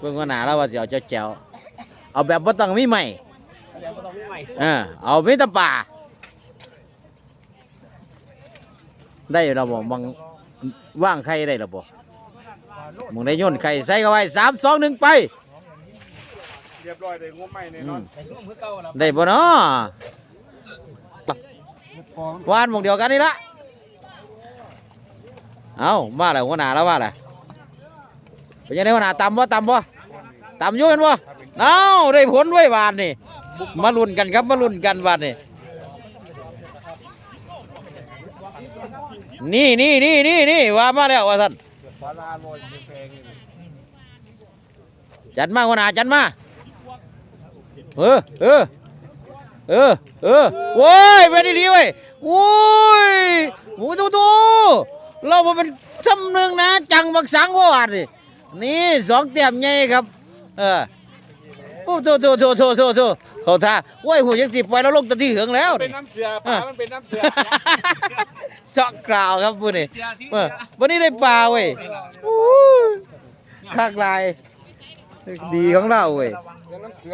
เบิ่งว่าหนาแล้วว่าสิเอาแจ๋วๆเอาแบบบ่ต้องมีใหม่เดี๋ยวก็ต้องมีใหม่เออเอามีแต่ป่า ได้แล้วบ่มังว่างไข่ได้แล้วบ่มึงได้โย่นไข่ใส่เข้าไว้สามสองหนึ่งไป เรียบร้อยเลยงบใหม่แน่นอนแต่ร่วมคือเก่าแล้วได้บ่เนาะวานหมองเดียวกันนี่ละ เอามาแล้วหัวหน้าแล้วว่าล่ะ เป็นยังไงหัวหน้าต่ำบ่ต่ำบ่ต่ำอยู่เห็นบ่เอาได้ผลด้วยบาทนี่มาลุ้นกันครับมาลุ้นกันบาทนี่นี่นี่นี่นี่นี่ว่ามาแล้วว่าท่านจัดมาหัวหน้าจัดมาเออเออเออเออโว้ยเป็นดีเว้ยโว้ยโอ้ตูตูเราเป็นจำหนึ่งนะ จังบักสังว่าดิ นี่สองเตียมใหญ่ครับ เออโอ้โตโตโตโตโตโตเขาท่าโอ้ยหูยังสิปล่อยแล้วลงตะที่เหืองแล้วเป็นนี่น้ำเสือปลามันเป็นน้ำเสือสอกกล่าวครับพูดนี่เสียที่เออวันนี้ได้ปลาเว้ยอู้ยคักลาย ดีของเราเว้ยเป็นน้ำเสือ